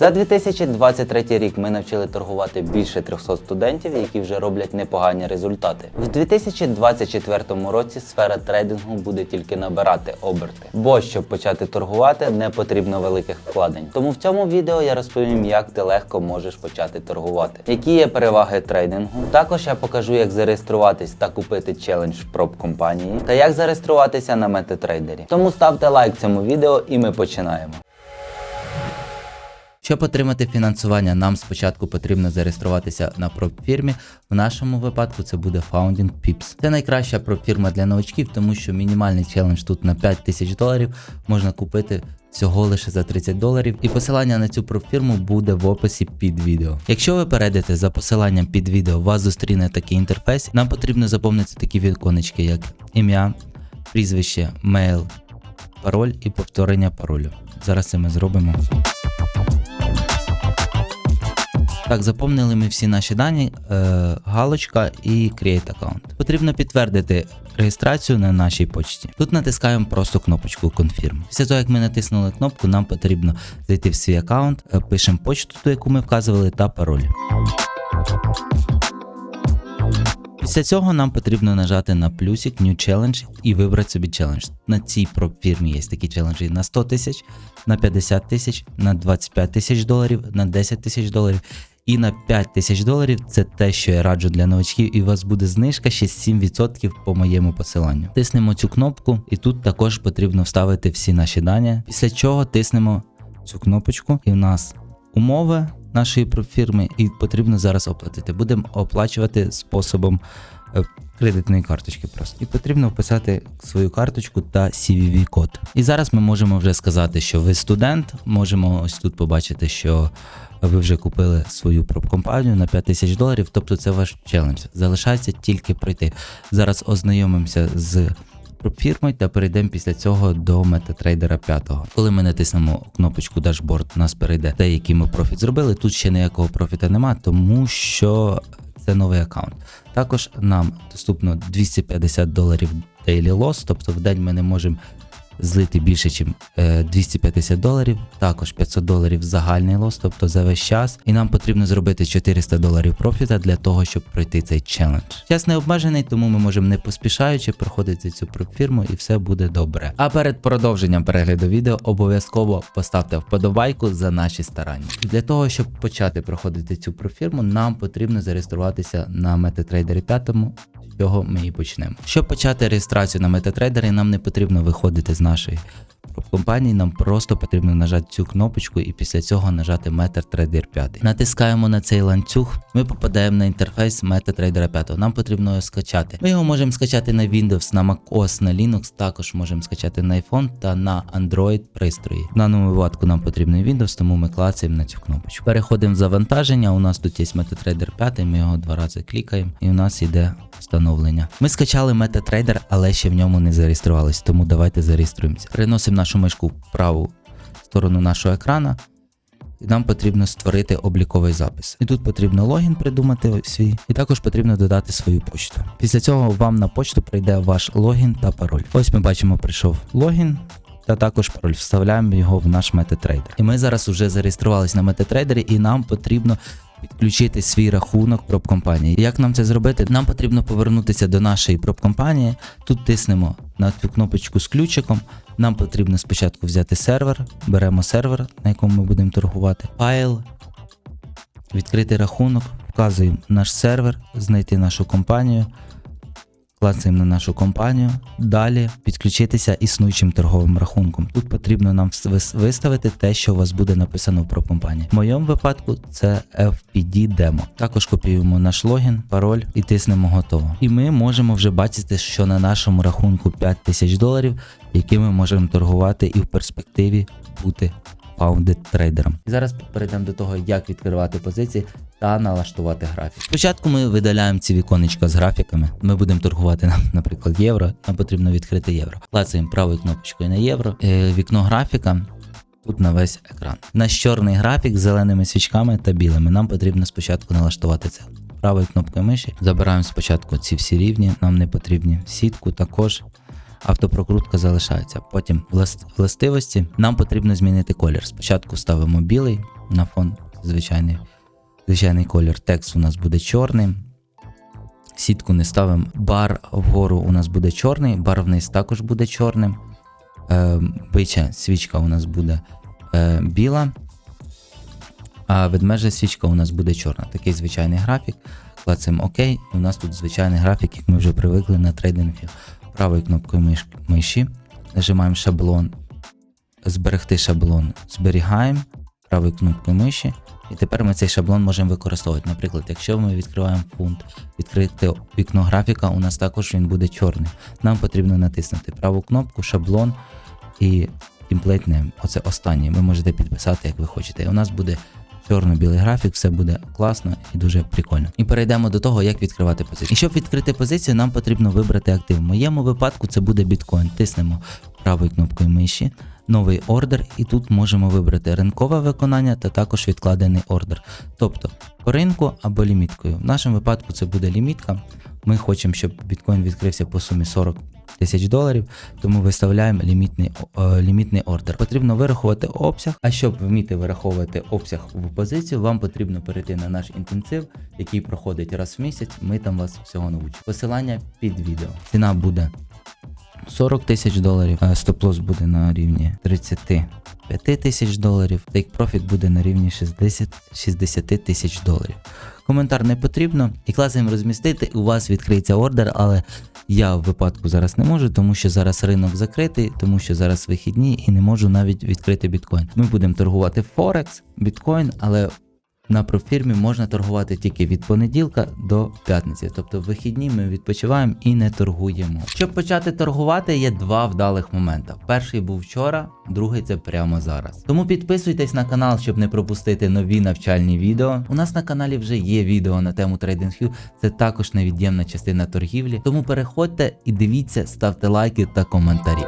За 2023 рік ми навчили торгувати більше 300 студентів, які вже роблять непогані результати. В 2024 році сфера трейдингу буде тільки набирати оберти, бо щоб почати торгувати, не потрібно великих вкладень. Тому в цьому відео я розповім, як ти легко можеш почати торгувати, які є переваги трейдингу. Також я покажу, як зареєструватись та купити челендж проб компанії, та як зареєструватися на MetaTrader. Тому ставте лайк цьому відео і ми починаємо. Щоб отримати фінансування, нам спочатку потрібно зареєструватися на пропфірмі. В нашому випадку це буде Founding Pips. Це найкраща пропфірма для новачків, тому що мінімальний челендж тут на 5 тисяч доларів можна купити всього лише за 30 доларів. І посилання на цю пропфірму буде в описі під відео. Якщо ви перейдете за посиланням під відео, вас зустріне такий інтерфейс. Нам потрібно заповнити такі віконечки, як ім'я, прізвище, мейл, пароль і повторення паролю. Зараз це ми зробимо. Так, заповнили ми всі наші дані, е, галочка і Create Account. Потрібно підтвердити реєстрацію на нашій почті. Тут натискаємо просто кнопочку Confirm. Після того, як ми натиснули кнопку, нам потрібно зайти в свій аккаунт, е, пишемо почту, ту, яку ми вказували, та пароль. Після цього нам потрібно нажати на плюсик New Challenge і вибрати собі челендж. На цій фірмі є такі челенджі на 100 тисяч, на 50 тисяч, на 25 тисяч доларів, на 10 тисяч доларів. І на 5 тисяч доларів це те, що я раджу для новачків, і у вас буде знижка ще 7% по моєму посиланню. Тиснемо цю кнопку, і тут також потрібно вставити всі наші дані. Після чого тиснемо цю кнопочку, і в нас умови нашої фірми, і потрібно зараз оплатити. Будемо оплачувати способом е, кредитної карточки просто. І потрібно вписати свою карточку та CVV код. І зараз ми можемо вже сказати, що ви студент. Можемо ось тут побачити, що ви вже купили свою пропкомпанію на 5 тисяч доларів, тобто це ваш челендж. Залишається тільки пройти. Зараз ознайомимося з фірмою та перейдемо після цього до MetaTrader 5. Коли ми натиснемо кнопочку Dashboard, нас перейде те, який ми профіт зробили. Тут ще ніякого профіта нема, тому що це новий аккаунт. Також нам доступно 250 доларів daily loss, тобто в день ми не можемо злити більше, ніж 250 доларів. Також 500 доларів загальний лос, тобто за весь час. І нам потрібно зробити 400 доларів профіта для того, щоб пройти цей челендж. Час не обмежений, тому ми можемо не поспішаючи проходити цю фірму і все буде добре. А перед продовженням перегляду відео обов'язково поставте вподобайку за наші старання. Для того, щоб почати проходити цю профірму, нам потрібно зареєструватися на MetaTrader 5 з цього ми і почнемо. Щоб почати реєстрацію на MetaTrader, нам не потрібно виходити з нашої компанії, нам просто потрібно нажати цю кнопочку і після цього нажати MetaTrader 5. Натискаємо на цей ланцюг, ми попадаємо на інтерфейс MetaTrader 5. Нам потрібно його скачати. Ми його можемо скачати на Windows, на macOS, на Linux, також можемо скачати на iPhone та на Android пристрої. В даному випадку нам потрібний Windows, тому ми клацаємо на цю кнопочку. Переходимо в завантаження. У нас тут є MetaTrader 5, ми його два рази клікаємо, і у нас йде встановлення. Ми скачали MetaTrader, але ще в ньому не зареєструвалися, тому давайте зареєструємося. Переносимо нашу мишку в праву сторону нашого екрана. І нам потрібно створити обліковий запис. І тут потрібно логін придумати свій, і також потрібно додати свою почту. Після цього вам на почту прийде ваш логін та пароль. Ось ми бачимо, прийшов логін. Та також пароль вставляємо його в наш MetaTrader. І ми зараз вже зареєструвалися на MetaTrader, і нам потрібно підключити свій рахунок пропкомпанії. Як нам це зробити? Нам потрібно повернутися до нашої пропкомпанії. Тут тиснемо на цю кнопочку з ключиком. Нам потрібно спочатку взяти сервер, беремо сервер, на якому ми будемо торгувати, файл, відкрити рахунок, вказуємо наш сервер, знайти нашу компанію. Клацаємо на нашу компанію, далі підключитися існуючим торговим рахунком. Тут потрібно нам виставити те, що у вас буде написано в пропомпанії. В моєму випадку це FPD демо. Також копіюємо наш логін, пароль і тиснемо готово. І ми можемо вже бачити, що на нашому рахунку 5000 доларів, які ми можемо торгувати і в перспективі бути Founded трейдером. І зараз перейдемо до того, як відкривати позиції та налаштувати графік. Спочатку ми видаляємо ці віконечка з графіками. Ми будемо торгувати, нам, наприклад, євро. Нам потрібно відкрити євро. Клацаємо правою кнопочкою на євро. Е, вікно графіка. Тут на весь екран. Наш чорний графік з зеленими свічками та білими. Нам потрібно спочатку налаштувати це. Правою кнопкою миші забираємо спочатку ці всі рівні, нам не потрібні. Сітку також автопрокрутка залишається. Потім властивості нам потрібно змінити колір. Спочатку ставимо білий, на фон звичайний, звичайний колір. Текст у нас буде чорний. Сітку не ставимо. Бар вгору у нас буде чорний, бар вниз також буде чорним. Е, бича свічка у нас буде е, біла. А ведмежа свічка у нас буде чорна. Такий звичайний графік. Клацаємо ОК. І у нас тут звичайний графік, як ми вже привикли на TradingView. Правою кнопкою миші нажимаємо шаблон, зберегти шаблон, зберігаємо правою кнопкою миші. І тепер ми цей шаблон можемо використовувати. Наприклад, якщо ми відкриваємо фунт, відкрити вікно графіка, у нас також він буде чорний. Нам потрібно натиснути праву кнопку, шаблон і template name. Оце останнє. Ви можете підписати, як ви хочете. І у нас буде чорно-білий графік, все буде класно і дуже прикольно. І перейдемо до того, як відкривати позицію. І щоб відкрити позицію, нам потрібно вибрати актив. В моєму випадку це буде біткоін. Тиснемо правою кнопкою миші, новий ордер, і тут можемо вибрати ринкове виконання та також відкладений ордер. Тобто по ринку або ліміткою. В нашому випадку це буде лімітка. Ми хочемо, щоб біткоін відкрився по сумі 40 тисяч доларів, тому виставляємо лімітний, е, лімітний ордер. Потрібно вирахувати обсяг. А щоб вміти вираховувати обсяг в позицію, вам потрібно перейти на наш інтенсив, який проходить раз в місяць. Ми там вас всього научимо. Посилання під відео. Ціна буде 40 тисяч доларів, стоп-лосс буде на рівні 35 тисяч доларів, profit буде на рівні 60, 60 тисяч доларів. Коментар не потрібно, і класимо розмістити, у вас відкриється ордер, але я в випадку зараз не можу, тому що зараз ринок закритий, тому що зараз вихідні і не можу навіть відкрити біткоін. Ми будемо торгувати Форекс, біткоін, але на профірмі можна торгувати тільки від понеділка до п'ятниці. Тобто в вихідні ми відпочиваємо і не торгуємо. Щоб почати торгувати, є два вдалих моменти. Перший був вчора, другий це прямо зараз. Тому підписуйтесь на канал, щоб не пропустити нові навчальні відео. У нас на каналі вже є відео на тему TradingView, це також невід'ємна частина торгівлі. Тому переходьте і дивіться, ставте лайки та коментарі.